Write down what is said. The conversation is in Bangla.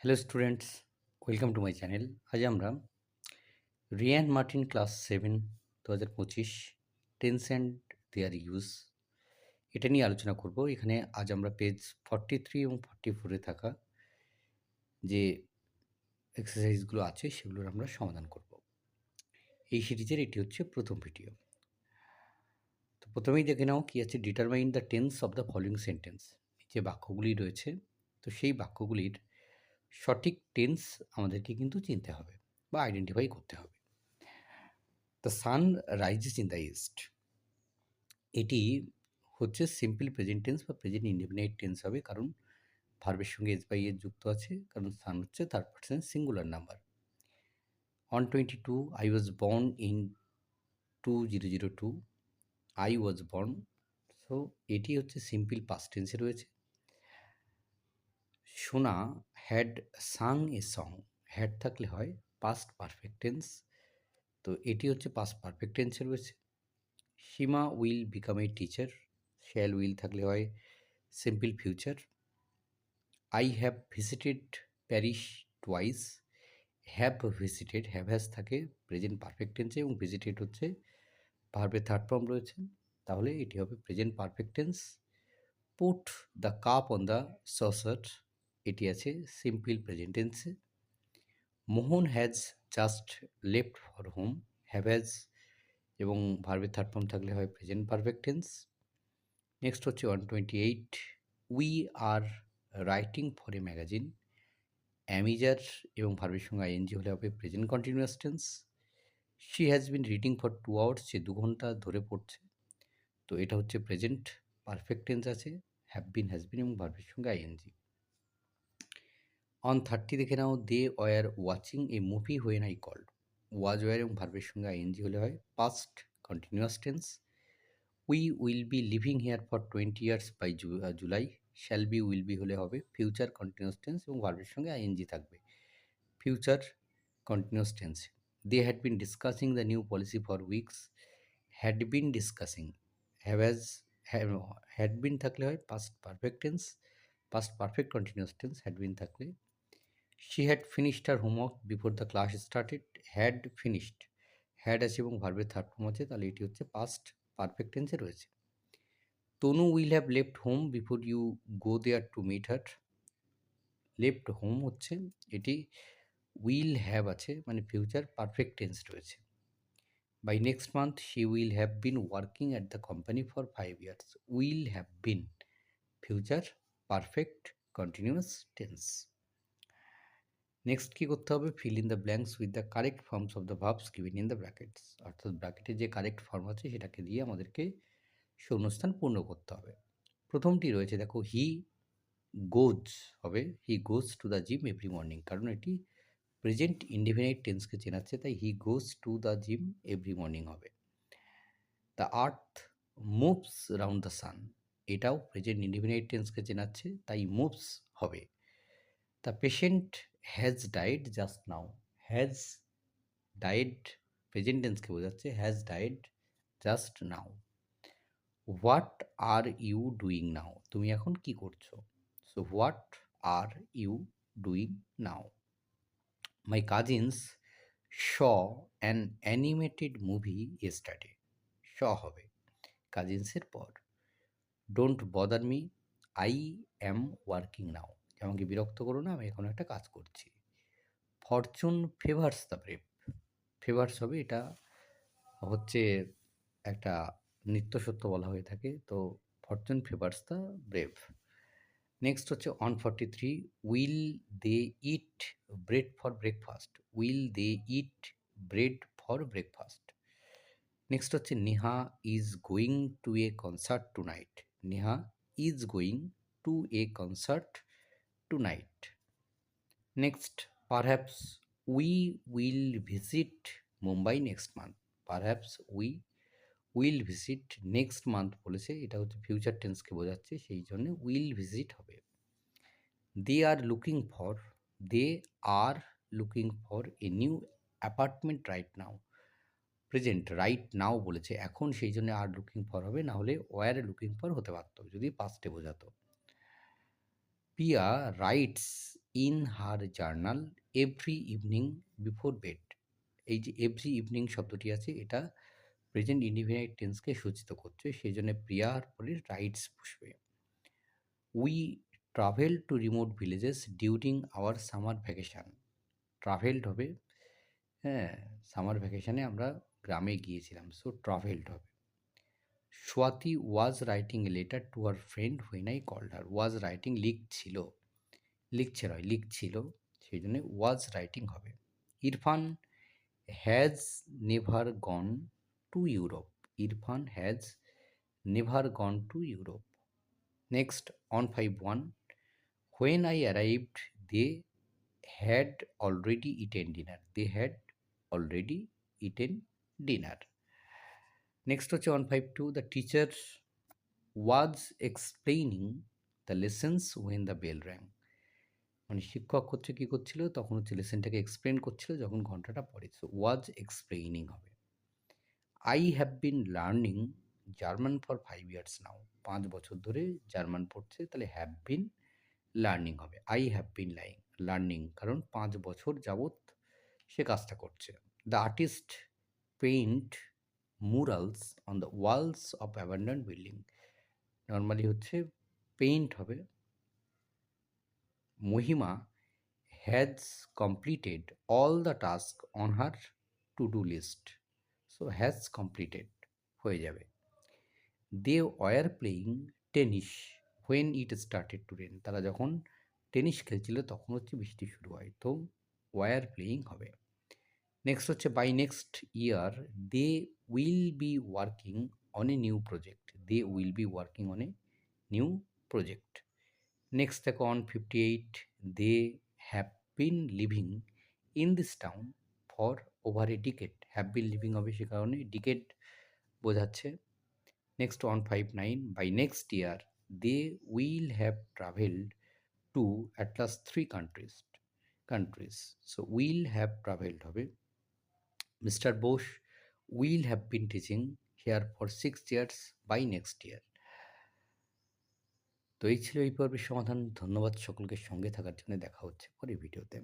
Hello students welcome to my channel আজ আমরা রিয়ান মার্টিন ক্লাস সেভেন দু হাজার পঁচিশ টেন্স অ্যান্ড দেয়ার ইউজ এটা নিয়ে আলোচনা করব। এখানে আজ আমরা পেজ ফর্টি থ্রি এবং ফর্টি ফোরে থাকা যে এক্সারসাইজগুলো আছে, সেগুলোর আমরা সমাধান করব। এই সিরিজের এটি হচ্ছে প্রথম ভিডিও তো প্রথমেই দেখে নাও কি আছে। Determine the tense of the following sentence যে বাক্যগুলি রয়েছে। তো সেই বাক্যগুলির সঠিক টেন্স আমাদেরকে কিন্তু চিনতে হবে বা আইডেন্টিফাই করতে হবে। The sun rises in the east এটি হচ্ছে সিম্পল প্রেজেন্ট টেন্স বা প্রেজেন্ট ইন্ডিপেন্ডেন্ট টেন্স হবে, কারণ ভার্বের সঙ্গে এস বাই এর যুক্ত আছে, কারণ সান হচ্ছে third person singular number one twenty two I was born in two zero zero two I was born so এটি হচ্ছে সিম্পল পাস্ট টেন্সে রয়েছে। Sona had sang a song had থাকলে হয় পাস্ট পারফেক্ট টেন্স তো এটি হচ্ছে পাস্ট পারফেক্ট টেন্সে রয়েছে Seema will become a teacher shall will থাকলে হয় simple future I have visited Paris twice have visited have has থাকে প্রেজেন্ট পারফেক্ট টেন্সে এবং ভিজিটেড হচ্ছে ভার্বের থার্ড ফর্ম রয়েছে, তাহলে এটি হবে present perfect tense put the cup on the saucer এটি আছে সিম্পল প্রেজেন্ট টেন্সে Mohan has just left for home have has এবং ভার্বের থার্ড ফর্ম থাকলে হয় প্রেজেন্ট পারফেক্ট টেন্স নেক্সট হচ্ছে one twenty eight we are writing for a magazine am is are এবং ভার্বের সঙ্গে আইএনজি হলে হবে present continuous tense she has been reading for two hours সে দু ঘণ্টা ধরে পড়ছে। তো এটা হচ্ছে প্রেজেন্ট পারফেক্ট টেন্স আছে হ্যাভ বিন হ্যাজ বিন এবং ভার্বের সঙ্গে আইএনজি অন থার্টি দেখে নাও they were watching a movie হয়ে নাই কল্ড ওয়াজ ওয়ার এবং ভার্বের সঙ্গে আইএনজি হলে হয়। Past continuous tense we will be living here for twenty years by July shall be will be হলে হবে। ফিউচার কন্টিনিউয়াস টেন্স এবং ভার্বের সঙ্গে আইএনজি থাকবে। Future continuous tense they had been discussing the new policy for weeks had been discussing have has had been থাকলে হয়। Past perfect tense past perfect continuous tense had been থাকলে she had finished her homework before the class started had finished had আছে এবং ভার্বের থার্ড ফর্ম আছে, তাহলে এটি হচ্ছে পাস্ট পারফেক্ট টেন্সে রয়েছে। Tanu will have left home before you go there to meet her left home হচ্ছে, এটি উইল হ্যাভ আছে মানে ফিউচার পারফেক্ট টেন্স রয়েছে। By next month she will have been working at the company for five years will have been future perfect continuous tense next কী করতে হবে? Fill in the blanks with the correct forms of the verbs given in the brackets অর্থাৎ ব্র্যাকেটে যে কারেক্ট ফর্ম আছে, সেটাকে দিয়ে আমাদেরকে শূন্যস্থান পূর্ণ করতে হবে। প্রথমটি রয়েছে, দেখো হি গোজ হবে। He goes to the gym every morning কারণ এটি প্রেজেন্ট ইন্ডিফিনাইট টেন্সকে চেনাচ্ছে, তাই he goes to the gym every morning হবে। The earth moves round the sun এটাও প্রেজেন্ট ইন্ডিফিনাইট টেন্সকে চেনাচ্ছে, তাই মুভস হবে। The patient has died just now has died present টেন্সকে বোঝাচ্ছে has died just now what are you doing now তুমি এখন কি করছ? So what are you doing now my cousins saw an animated movie yesterday saw হবে। কাজিনসের পর। Don't bother me I am working now আমাকে বিরক্ত করো না, আমি এখন একটা কাজ করছি। Fortune favours the brave favours হবে এটা হচ্ছে একটা নিত্য সত্য বলা হয়ে থাকে, তো fortune favours the brave next হচ্ছে on forty three will they eat bread for breakfast will they eat bread for breakfast next হচ্ছে Neha is going to a concert tonight Neha is going to a concert night next perhaps we will visit Mumbai next month perhaps we will visit next month বলেছে, এটা হচ্ছে ফিউচার টেন্সকে বোঝাচ্ছে, সেই জন্য উইল ভিজিট হবে। They are looking for they are looking for a new apartment right now present right now বলেছে। এখন সেই জন্য আর লুকিং ফর হবে, না হলে ওয়ার লুকিং ফর হতে পারতো, যদি পাস্টে বোঝাতো। Piya writes in her journal every evening before bed এই যে এভরি ইভিনিং শব্দটি আছে, এটা প্রেজেন্ট ইন্ডিফিনাইট টেন্সকে সূচিত করছে সেই জন্য প্রিয়ার পরে রাইটস বসবে we travel to remote villages during our summer vacation travelled হবে হ্যাঁ সামার ভ্যাকেশানে আমরা গ্রামে গিয়েছিলাম সো ট্রাভেলড হবে। Swati was writing a letter to her friend when I called her was writing লিখছিল। লিখছে নয় লিখছিল, সেই জন্য ওয়াজ রাইটিং হবে। Irfan has never gone to Europe Irfan has never gone to Europe next on five one when I arrived they had already eaten dinner they had already eaten dinner next হচ্ছে one five two the teacher was explaining the lessons when the bell rang মানে শিক্ষক হচ্ছে কী করছিল? তখন হচ্ছে লেসেনটাকে এক্সপ্লেন করছিল যখন ঘন্টাটা পড়ে। সো ওয়াজ এক্সপ্লেইনিং হবে। I have been learning German for five years now পাঁচ বছর ধরে জার্মান পড়ছে, তাহলে হ্যাভ বিন লার্নিং হবে। I have been lying learning কারণ পাঁচ বছর যাবৎ সে কাজটা করছে। The artist paint murals on the walls of abandoned building normally হচ্ছে পেইন্ট হবে। Mahima has completed all the task on her to do list so has completed হয়ে যাবে। They were playing tennis when it started to rain তারা যখন টেনিস খেলছিল তখন হচ্ছে বৃষ্টি শুরু হয়। তো ওয়ার প্লেয়িং হবে। নেক্সট হচ্ছে by next year they will be working on a new project they will be working on a new project next দেখো on fifty eight they have been living in this town for over a decade have been living হবে সে কারণে ডিকেট বোঝাচ্ছে। Next one five nine by next year they will have travelled to at last three countries countries so will have travelled হবে mister Bose will have been teaching here for six years by next year তো এই ছিল এই পর্বের সমাধান। ধন্যবাদ সকলকে সঙ্গে থাকার জন্য। দেখা হচ্ছে পরে ভিডিওতে।